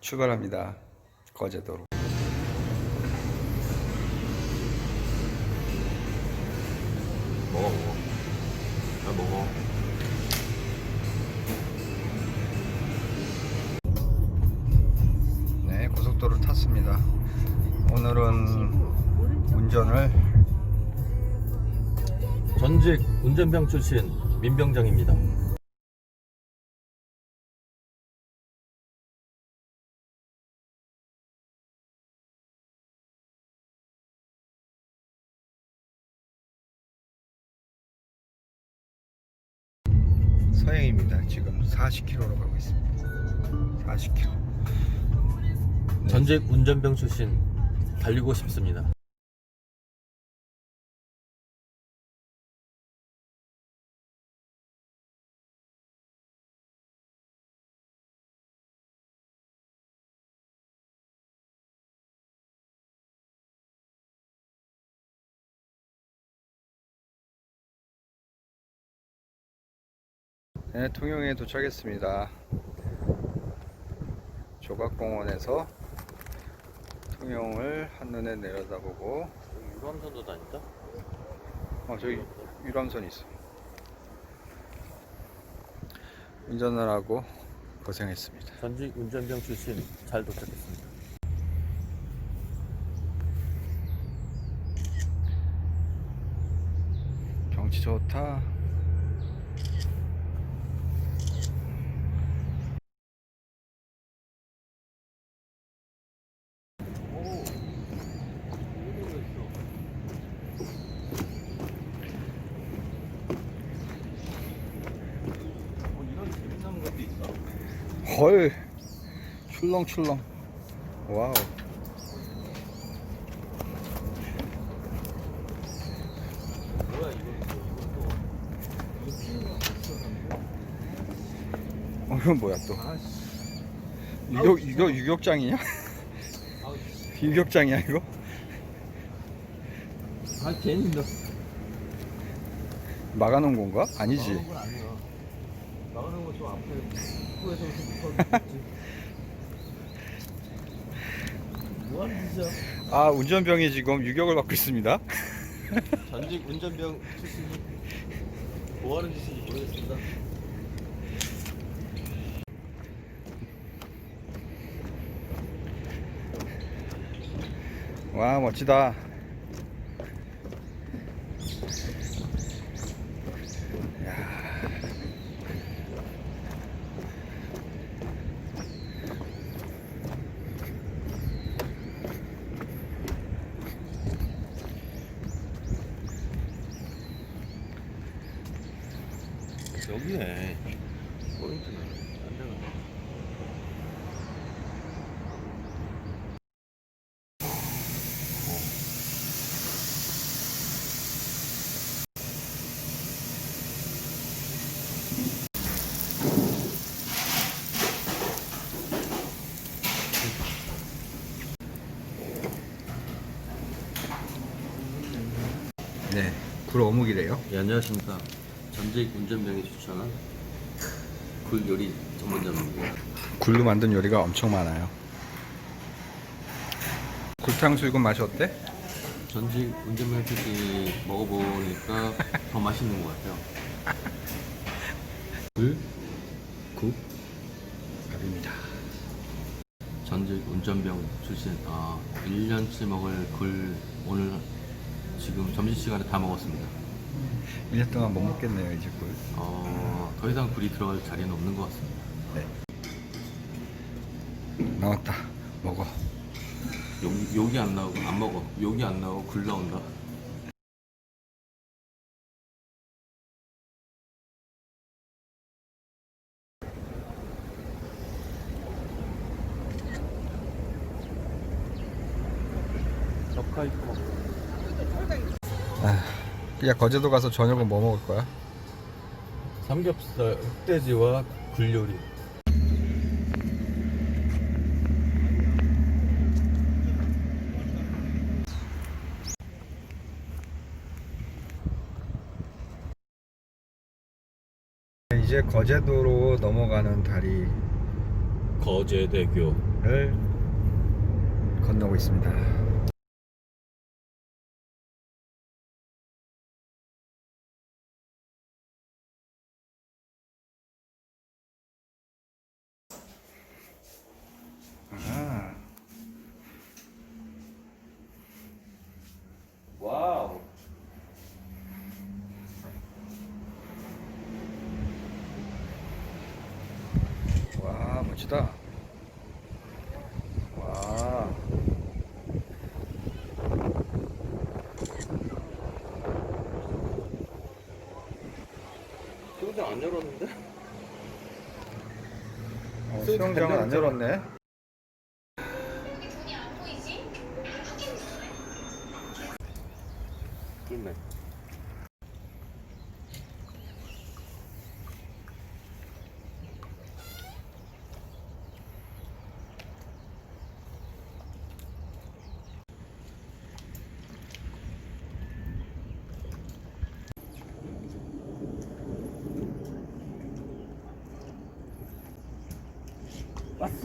출발합니다. 거제도로. 먹어 먹어 잘 먹어 네, 고속도로 탔습니다. 오늘은 운전을 전직 운전병 출신 민병장입니다. 40km로 가고 있습니다. 40km. 전직 운전병 출신 달리고 싶습니다 네, 통영에 도착했습니다. 조각공원에서 통영을 한눈에 내려다보고 유람선도 다닌다? 어 저기 유람선 있어. 운전을 하고 고생했습니다. 전직 운전병 출신 잘 도착했습니다 경치 좋다. 이런 재밌는 것도 있어? 헐 출렁출렁. 와우. 이거 이거 이거 이거 어 이건 뭐야 또? 유격 유격 유격장이냐? 유격장이야 이거? 아 괜히 너 막아놓은 건가? 아니지. 나가는 나가는 거 좀 앞에 못하겠지 뭐하는 짓이야 아 운전병이 지금 유격을 받고 있습니다. 전직 운전병 출신이 뭐하는 짓인지 모르겠습니다 와 멋지다. 여기네 포인트는 안 네, 굴 어묵이래요. 예, 안녕하십니까 전직 운전병이 추천한 굴 요리 전문점입니다 굴로 만든 요리가 엄청 많아요. 굴탕수육은 맛이 어때? 전직 운전병 출신이 먹어보니까 더 맛있는 것 같아요 굴, 국, 밥입니다. 전직 운전병 출신 아 1년치 먹을 굴 오늘 지금 점심시간에 다 먹었습니다 1년 동안 못 먹겠네요 이제 굴. 어, 더 이상 굴이 들어갈 자리는 없는 것 같습니다 나왔다. 먹어. 여기, 여기 안 나오고 안 먹어 여기 안 나오고 굴 나온다 적화 있고 야 거제도 가서 저녁은 뭐 먹을 거야? 삼겹살 흑돼지와 굴 요리 이제 거제도로 넘어가는 다리 거제대교 를 건너고 있습니다. 아, 와우. 와 멋지다. 와. 수영장 안 열었는데? 어, 수영장은 안 열었네.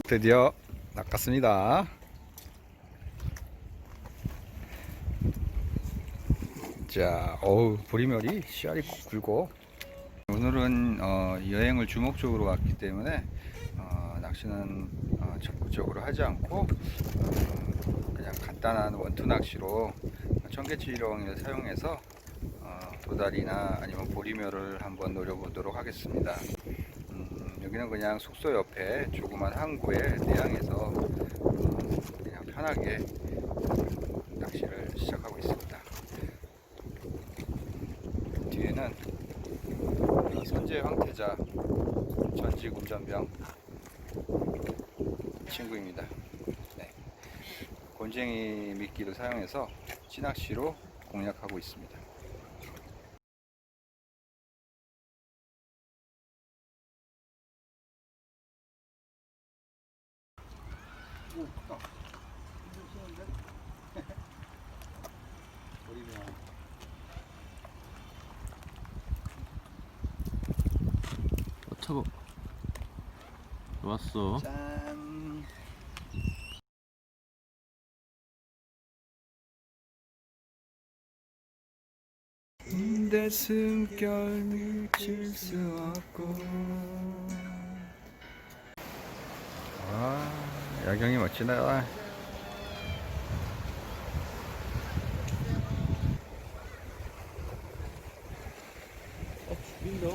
드디어 낚았습니다. 자, 어우 보리멸이 씨알이 굵고 오늘은 어, 여행을 주목적으로 왔기 때문에 어, 낚시는 어, 적극적으로 하지 않고 어, 그냥 간단한 원투 낚시로 청개치렁을 사용해서 어, 도다리나 아니면 보리멸을 한번 노려보도록 하겠습니다. 음, 여기는 그냥 숙소 옆에 조그만 항구에 내항해서 어, 그냥 편하게 낚시를 시작하고 있습니다. 뒤에는 이 선제 황태자 전직 운전병 친구입니다. 네. 곤쟁이 미끼를 사용해서 찌낚시로 공략하고 있습니다. 어, 차고. 왔어. 짠. 내 숨결 미칠 수 없고 아 야경이 멋지다 어, 죽인다.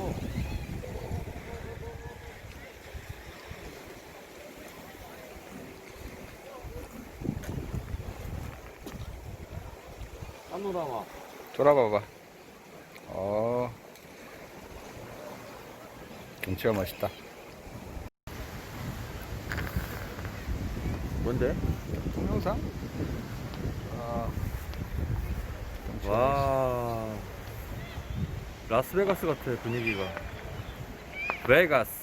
파노라마. 돌아봐봐 어 경치가 멋있다 뭔데? 동영상? 아, 경치가 와. 라스베가스 같아, 분위기가. 베가스.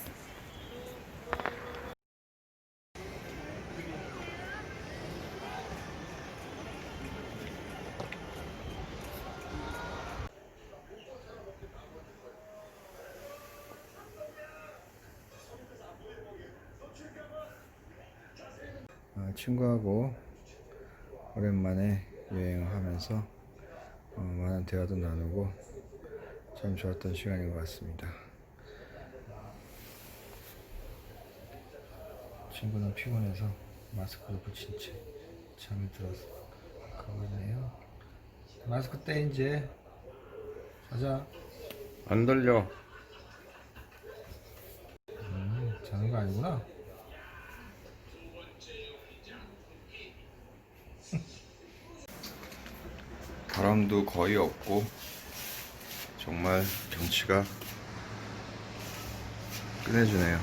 친구하고 오랜만에 여행을 하면서 어, 많은 대화도 나누고 참 좋았던 시간인 것 같습니다. 친구는 피곤해서 마스크를 붙인 채 잠이 들어서 가고 있네요. 마스크 떼 이제 자자. 안 들려. 음, 자는 거 아니구나. 바람도 거의 없고 정말 경치가 끝내주네요.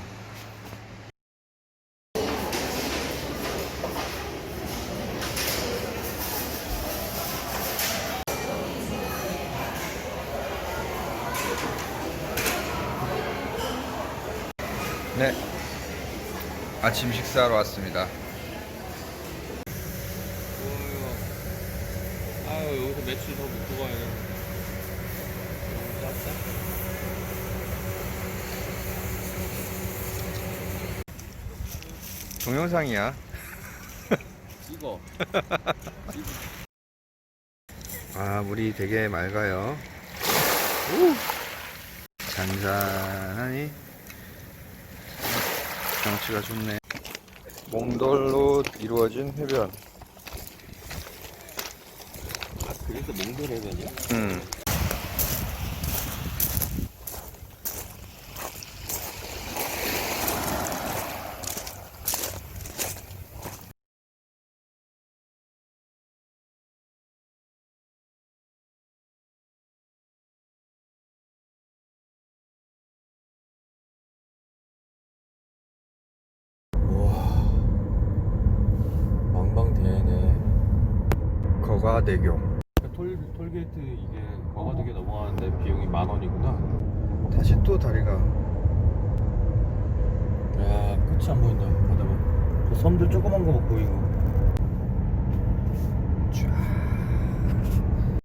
네, 아침 식사하러 왔습니다. 아유, 여기서 며칠 더 묵고 가야 돼. 동영상이야. 이거 아 물이 되게 맑아요 오! 잔잔하니 경치가 좋네 몽돌로 이루어진 해변 아 그래서 몽돌 해변이야? 음. 우와 망망대해네 거가대교. 톨, 톨게이트 이게 거가되게 넘어가는데 비용이 만 원이구나. 다시 또 다리가. 야 끝이 안 보인다 바다가. 저 섬들 조그만 거 보이고.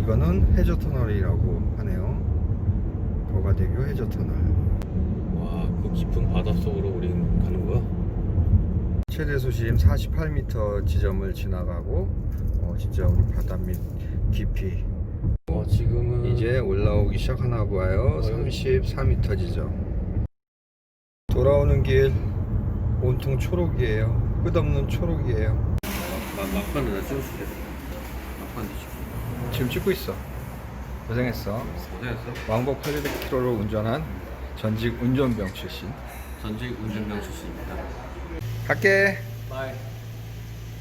이거는 해저 터널이라고 하네요. 거가대교 해저 터널. 와 그 깊은 바닷속으로 우린 가는 거야? 최대 수심 48m 지점을 지나가고 어, 진짜 우리 바다 밑 깊이. 어 지금은 이제 올라오기 시작하나 봐요. 34m 지점 돌아오는 길 온통 초록이에요. 끝없는 초록이에요. 막, 막판에 나 찍어줄게 막판 지금 찍고 있어. 고생했어. 고생했어? 왕복 800km를 운전한 전직 운전병 출신. 전직 운전병 출신입니다. 갈게. 바이